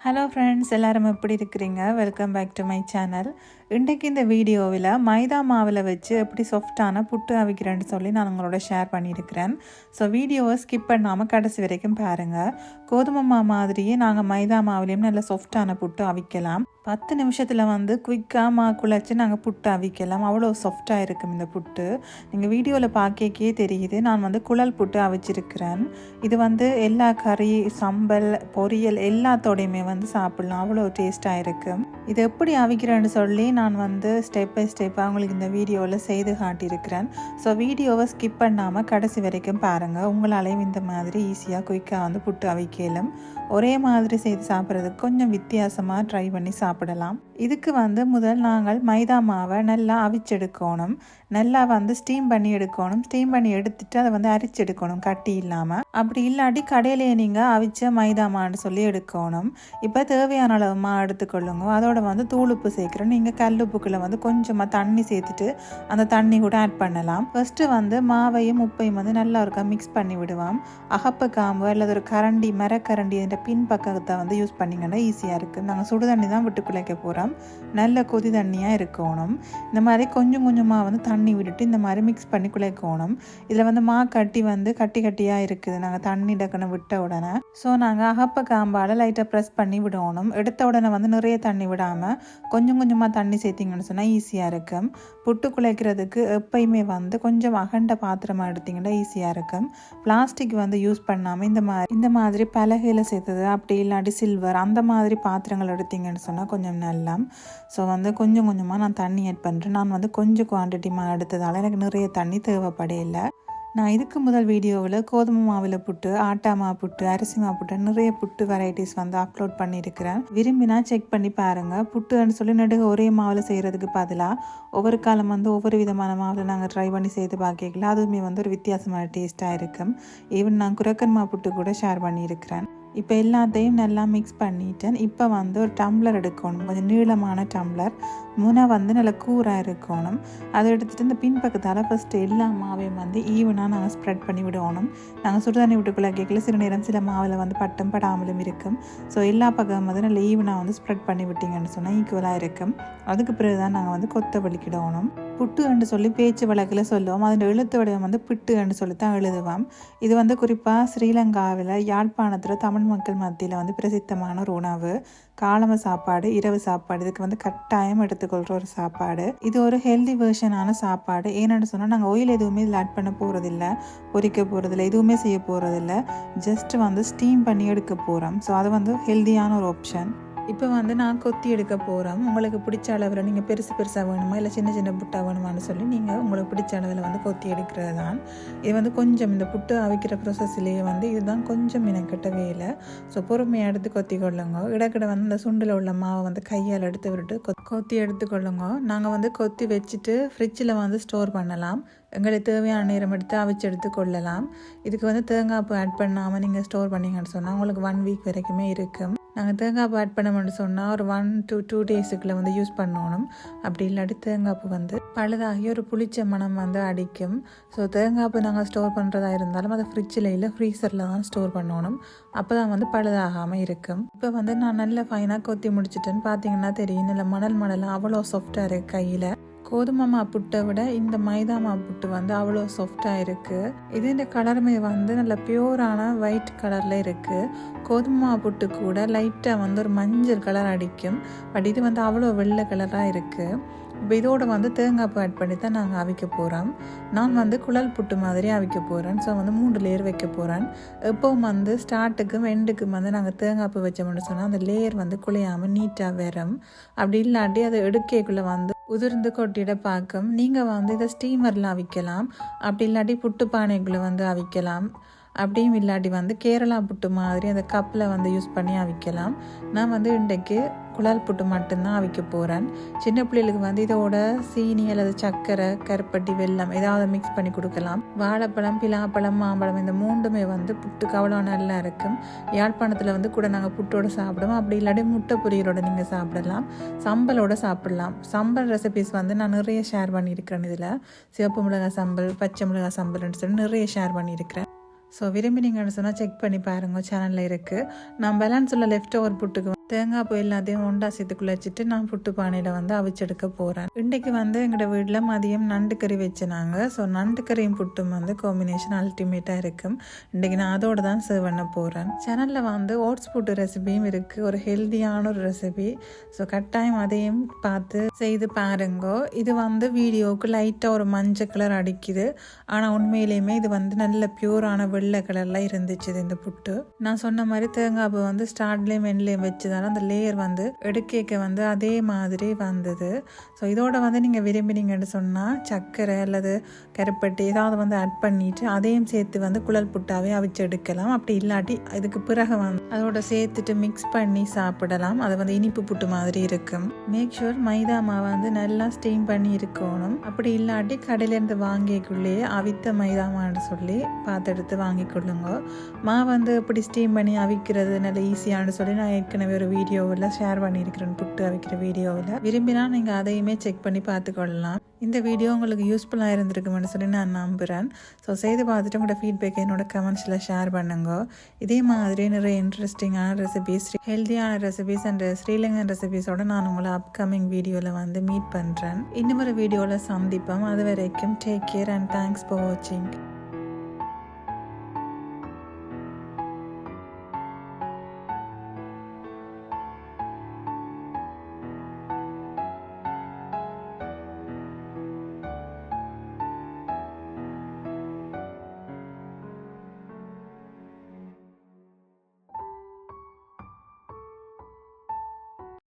Hello friends எல்லாரும் எப்படி இருக்கிறீங்க? Welcome back to my channel இன்றைக்கு இந்த வீடியோவில் மைதா மாவில் வச்சு எப்படி சாஃப்டான புட்டு அவிக்கிறேன்னு சொல்லி நான் உங்களோட ஷேர் பண்ணியிருக்கிறேன். ஸோ வீடியோவை ஸ்கிப் பண்ணாமல் கடைசி வரைக்கும் பாருங்கள் கோதுமை மா மாதிரியே நாங்கள் மைதா மாவுலேயும் நல்ல சாஃப்டான புட்டு அவிக்கலாம். பத்து நிமிஷத்தில் வந்து குயிக்காக மா குழச்சி நாங்கள் புட்டு அவிக்கலாம். அவ்வளோ சாஃப்டாக இருக்கும் இந்த புட்டு. நீங்கள் வீடியோவில் பார்க்கக்கே தெரியுது. நான் வந்து குழல் புட்டு அவிச்சிருக்கிறேன். இது வந்து எல்லா கறி சம்பல் பொரியல் எல்லாத்தோடையுமே வந்து சாப்பிட்லாம். அவ்வளோ டேஸ்ட்டாக இருக்கும் இது எப்படி அவிக்கிறேன்னு சொல்லி நான் வந்து ஸ்டெப் பை ஸ்டெப்பாக உங்களுக்கு இந்த வீடியோவில் செய்து காட்டியிருக்கிறேன். ஸோ வீடியோவை ஸ்கிப் பண்ணாமல் கடைசி வரைக்கும் பாருங்கள் உங்களாலேயும் இந்த மாதிரி ஈஸியாக குயிக்காக வந்து புட்டு அவிக்கலும். ஒரே மாதிரி செய்து சாப்பிட்றதுக்கு கொஞ்சம் வித்தியாசமாக ட்ரை பண்ணி சாப்பிடலாம். இதுக்கு வந்து முதல் நாங்கள் மைதா மாவை நல்லா அவிச்செடுக்கணும். நல்லா வந்து ஸ்டீம் பண்ணி எடுக்கணும். ஸ்டீம் பண்ணி எடுத்துட்டு அதை வந்து அரிச்செடுக்கணும் கட்டி இல்லாமல் அப்படி இல்லாட்டி கடையிலேயே நீங்கள் அவிச்ச மைதா மான்னு சொல்லி எடுக்கணும். இப்போ தேவையான அளவு மா எடுத்துக்கொள்ளுங்க. அதோட வந்து தூளுப்பு சேர்க்குறோம். நீங்கள் கல்லுப்புக்குள்ள வந்து கொஞ்சமாக தண்ணி சேர்த்துட்டு அந்த தண்ணி கூட ஆட் பண்ணலாம். ஃபர்ஸ்ட்டு வந்து மாவையும் உப்பையும் வந்து நல்லா இருக்கா மிக்ஸ் பண்ணி விடுவோம். அகப்ப காம்பு அல்லது ஒரு கரண்டி மரக்கரண்டி இந்த பின் பக்கத்தை வந்து யூஸ் பண்ணிங்கன்னா ஈஸியாக இருக்குது நாங்கள் சுடு தண்ணி தான் விட்டு குலைக்க போகிறோம் நல்ல கொதி தண்ணியாக இருக்கணும். இந்த மாதிரி கொஞ்சம் கொஞ்சமாக வந்து தண்ணி விட்டுட்டு இந்த மாதிரி மிக்ஸ் பண்ணி குலைக்கணும் இதில் வந்து மா கட்டி வந்து கட்டி கட்டியாக இருக்குது. நாங்கள் தண்ணி டக்குன்னு விட்ட உடனே. ஸோ நாங்கள் அகப்ப காம்பால் லைட்டாக ப்ரெஸ் பண்ணி விடணும். எடுத்த உடனே வந்து நிறைய தண்ணி விடாமல் கொஞ்சம் கொஞ்சமாக தண்ணி சேர்த்திங்கன்னு சொன்னால் ஈஸியாக இருக்கும். புட்டு குலைக்கிறதுக்கு எப்பயுமே வந்து கொஞ்சம் அகண்ட பாத்திரமாக எடுத்திங்கன்னா ஈஸியாக இருக்கும். பிளாஸ்டிக் வந்து யூஸ் பண்ணாமல் இந்த மாதிரி இந்த மாதிரி பலகையில் சேர்த்தது அப்படி இல்லாட்டி சில்வர் அந்த மாதிரி பாத்திரங்கள் எடுத்தீங்கன்னு சொன்னால் கொஞ்சம் நல்லா. ஸோ வந்து கொஞ்சம் கொஞ்சமாக நான் தண்ணி ஆட் பண்ணுறேன் நான் வந்து கொஞ்சம் குவான்டிட்டிமாக எடுத்ததால் எனக்கு நிறைய தண்ணி தேவைப்படையில்லை நான் இதுக்கு முதல் வீடியோவில் கோதுமை மாவில் புட்டு ஆட்டா மா புட்டு அரிசி மா புட்டு நிறைய புட்டு வெரைட்டிஸ் வந்து அப்லோட் பண்ணியிருக்கிறேன். விரும்பினா செக் பண்ணி பாருங்கள் புட்டுன்னு சொல்லி நடுக ஒரே மாவில் செய்கிறதுக்கு பதிலாக ஒவ்வொரு காலம் வந்து ஒவ்வொரு விதமான மாவில் நாங்கள் ட்ரை பண்ணி செய்து பார்க்கலாம் அதுவுமே வந்து ஒரு வித்தியாசமான டேஸ்ட்டாக இருக்கும். ஈவன் நான் குரக்கன் மா புட்டு கூட ஷேர் பண்ணியிருக்கிறேன். இப்போ எல்லாத்தையும் நல்லா மிக்ஸ் பண்ணிட்டேன். இப்போ வந்து ஒரு டம்ளர் எடுக்கணும். கொஞ்சம் நீளமான டம்ளர் மூணாக வந்து நல்லா கூராக இருக்கணும். அதை எடுத்துகிட்டு இந்த பின்பக்கத்தால் ஃபஸ்ட்டு எல்லா மாவையும் வந்து ஈவனாக நாங்கள் ஸ்ப்ரெட் பண்ணி விடணும். நாங்கள் சுடுதண்ணி விட்டுக்குள்ளே கேட்கல சில நேரம் சில மாவில் வந்து பட்டம் படாமலும் இருக்கும். ஸோ எல்லா பக்கம் வந்து நல்லா ஈவனாக வந்து ஸ்ப்ரெட் பண்ணி விட்டிங்கன்னு சொன்னால் ஈக்குவலாக இருக்கும். அதுக்கு பிறகு தான் நாங்கள் வந்து கொத்த வலிக்கிடணும். புட்டுன்னு சொல்லி பேச்சு வழக்கில் சொல்லுவோம். அதோட எழுத்து வடிவம் வந்து பிட்டுன்னு சொல்லி தான் எழுதுவோம். இது வந்து குறிப்பாக ஸ்ரீலங்காவில் யாழ்ப்பாணத்தில் தமிழ் மக்கள் மத்தியில் வந்து பிரசித்தமான ஒரு உணவு. காலம சாப்பாடு இரவு சாப்பாடு. இதுக்கு வந்து கட்டாயம் எடுத்துக்கொள்கிற ஒரு சாப்பாடு. இது ஒரு ஹெல்தி வேர்ஷனான சாப்பாடு. ஏன்னு சொன்னால் நாங்கள் ஆயில் எதுவுமே இதில் ஆட் பண்ண போகிறதில்ல பொரிக்க போகிறதில்ல எதுவுமே செய்ய போகிறதில்ல ஜஸ்ட் வந்து ஸ்டீம் பண்ணி எடுக்க போகிறோம் ஸோ அது வந்து ஹெல்தியான ஒரு ஆப்ஷன் இப்போ வந்து நான் கொத்தி எடுக்க போகிறோம் உங்களுக்கு பிடிச்ச அளவில் நீங்கள் பெருசு பெருசாக வேணுமா? இல்லை சின்ன சின்ன புட்டாக வேணுமான்னு சொல்லி நீங்கள் உங்களுக்கு பிடிச்ச அளவில் வந்து கொத்தி எடுக்கிறது தான் இது வந்து கொஞ்சம் இந்த புட்டு அவிக்கிற ப்ரொசஸ்லேயே வந்து இதுதான் கொஞ்சம் எனக்கிட்ட வேலை. ஸோ பொறுமையாக எடுத்து கொத்தி கொள்ளுங்க. இடக்கிட வந்து இந்த சுண்டில் உள்ள மாவை வந்து கையால் எடுத்து விட்டுட்டு கொ கொத்தி எடுத்துக்கொள்ளுங்க நாங்கள் வந்து கொத்தி வச்சுட்டு ஃப்ரிட்ஜில் வந்து ஸ்டோர் பண்ணலாம். எங்களுக்கு தேவையான நேரம் எடுத்து அவிச்சு எடுத்து கொள்ளலாம். இதுக்கு வந்து தேங்காய் பூ ஆட் பண்ணாமல் நீங்கள் ஸ்டோர் பண்ணிங்கன்னு சொன்னால் உங்களுக்கு ஒன் வீக் வரைக்குமே இருக்கும். நாங்கள் தேங்காய் பூ ஆட் பண்ணோம்னு சொன்னால் ஒரு ஒன் டூ டூ டேஸுக்குள்ளே வந்து யூஸ் பண்ணணும். அப்படி இல்லாட்டி தேங்காய் பூ வந்து பழுதாகி ஒரு புளிச்ச மனம் வந்து அடிக்கும். ஸோ தேங்காய் பூ நாங்கள் ஸ்டோர் பண்ணுறதா இருந்தாலும் அதை ஃப்ரிட்ஜில் இல்லை ஃப்ரீசரில் தான் ஸ்டோர் பண்ணணும். அப்போ தான் வந்து பழுதாகாமல் இருக்கும். இப்போ வந்து நான் நல்ல ஃபைனாக கொத்தி முடிச்சிட்டேன்னு பார்த்தீங்கன்னா தெரியும். நல்ல மணல் மணலாக அவ்வளோ சாஃப்டாக இருக்குது கையில். கோதுமை மா புட்டை விட இந்த மைதா மா புட்டு வந்து அவ்வளோ சாஃப்டாக இருக்குது இது இந்த கலருமே வந்து நல்ல பியூரான ஒயிட் கலரில் இருக்குது கோதுமை மா புட்டு கூட லைட்டாக வந்து ஒரு மஞ்சள் கலர் அடிக்கும். பட் இது வந்து அவ்வளோ வெள்ளை கலராக இருக்குது இப்போ இதோடு வந்து தேங்காய் பூ ஆட் பண்ணி தான் நாங்கள் அவிக்க போகிறோம் நான் வந்து குழல் புட்டு மாதிரி அவிக்க போகிறேன் ஸோ வந்து மூன்று லேயர் வைக்க போகிறேன் எப்போவும் வந்து ஸ்டார்ட்டுக்கும் எண்டுக்கும் வந்து நாங்கள் தேங்காய் பூ வச்சோம்னு சொன்னால் அந்த லேயர் வந்து குழையாமல் நீட்டாக வரும் அப்படி இல்லாட்டி அதை எடுக்கக்குள்ளே வந்து உதிர்ந்து கொட்டிட பார்க்கும். நீங்கள் வந்து இதை ஸ்டீமரில் அவிக்கலாம். அப்படி இல்லாட்டி புட்டு பானைகளை வந்து அவிக்கலாம். அப்படியும் இல்லாட்டி வந்து கேரளா புட்டு மாதிரி அந்த கப்பில் வந்து யூஸ் பண்ணி அவிக்கலாம். நான் வந்து இன்றைக்கு குழால் புட்டு மட்டும்தான் அவிக்க போகிறேன் சின்ன பிள்ளைகளுக்கு வந்து இதோட சீனி அல்லது சர்க்கரை கருப்பட்டி வெல்லம் ஏதாவது மிக்ஸ் பண்ணி கொடுக்கலாம். வாழைப்பழம் பிலாப்பழம் மாம்பழம் இந்த மூண்டுமே வந்து புட்டுக்கு அவ்வளோ நல்லா இருக்கும். யாழ்ப்பாணத்தில் வந்து கூட நாங்கள் புட்டோட சாப்பிடுவோம். அப்படி இல்லாட்டி முட்டை பொரியலோட நீங்கள் சாப்பிடலாம். சம்பலோட சாப்பிடலாம். சம்பல் ரெசிபிஸ் வந்து நான் நிறைய ஷேர் பண்ணியிருக்கிறேன் இதில். சிவப்பு மிளகாய் சம்பல் பச்சை மிளகாய் சம்பல்னு சொல்லி நிறைய ஷேர் பண்ணியிருக்கிறேன். ஸோ விரும்பினீங்கன்னு சொன்னால் செக் பண்ணி பாருங்கள் சேனலில் இருக்குது நான் பேலன்ஸ் உள்ள லெஃப்ட் ஓவர் புட்டுக்கு தேங்காய் பூ எல்லாத்தையும் ஒண்டா சேர்த்து வச்சுட்டு நான் புட்டு பானையில் வந்து அவிச்செடுக்க போகிறேன் இன்றைக்கு வந்து எங்களோட வீட்டில் மதியம் நண்டு கறி வச்சுனாங்க. ஸோ நண்டு கறியும் புட்டும் வந்து காம்பினேஷன் அல்டிமேட்டாக இருக்கும். இன்றைக்கி நான் அதோடு தான் சர்வ் பண்ண போகிறேன் சேனலில் வந்து ஓட்ஸ் புட்டு ரெசிபியும் இருக்குது ஒரு ஹெல்த்தியான ஒரு ரெசிபி ஸோ கட்டாயம் அதையும் பார்த்து செய்து பாருங்கோ. இது வந்து வீடியோவுக்கு லைட்டாக ஒரு மஞ்சள் கலர் அடிக்குது. ஆனால் உண்மையிலேயுமே இது வந்து நல்ல பியூரான வெள்ளை கலரில் இருந்துச்சு இது இந்த புட்டு. நான் சொன்ன மாதிரி தேங்காய் பூ வந்து ஸ்டார்ட்லேயும் எண்ட்லேயும் அதனால் அந்த லேயர் வந்து எடுக்கேக்க வந்து அதே மாதிரி வந்தது. ஸோ இதோட வந்து நீங்கள் விரும்பினீங்கன்னு சொன்னால் சர்க்கரை அல்லது கருப்பட்டி ஏதாவது வந்து ஆட் பண்ணிட்டு அதையும் சேர்த்து வந்து குழல் புட்டாவே அவிச்சு எடுக்கலாம். அப்படி இல்லாட்டி இதுக்கு பிறகு வந்து அதோட சேர்த்துட்டு மிக்ஸ் பண்ணி சாப்பிடலாம். அது வந்து இனிப்பு புட்டு மாதிரி இருக்கும். மேக் ஷூர் மைதா மாவை வந்து நல்லா ஸ்டீம் பண்ணி இருக்கணும். அப்படி இல்லாட்டி கடையிலேருந்து வாங்கிக்குள்ளேயே அவித்த மைதா மான்னு சொல்லி பார்த்து எடுத்து வாங்கி கொள்ளுங்க மா வந்து இப்படி ஸ்டீம் பண்ணி அவிக்கிறது நல்ல ஈஸியானு சொல்லி நான் ஏற்கனவே ஒரு வீடியோவில் ஷேர் பண்ணியிருக்கிறேன் புட்டு அவிக்கிற வீடியோவில். விரும்பினா நீங்கள் அதையுமே செக் பண்ணி பார்த்துக்கொள்ளலாம். இந்த வீடியோ உங்களுக்கு யூஸ்ஃபுல்லாக இருந்திருக்குமென்னு சொல்லி நான் நம்புகிறேன் ஸோ செய்து பார்த்துட்டு உங்களோட ஃபீட்பேக்கை என்னோட கமெண்ட்ஸில் ஷேர் பண்ணுங்க. இதே மாதிரி நிறைய இன்ட்ரெஸ்டிங்கான ரெசிபிஸ் ஹெல்த்தியான ரெசிபிஸ் அண்ட் ஸ்ரீலங்கன் ரெசிபிஸோட நான் உங்களை அப்கமிங் வீடியோவில் வந்து மீட் பண்ணுறேன் இன்னும் ஒரு வீடியோவில் சந்திப்போம். அது வரைக்கும் take care and thanks for வாட்சிங்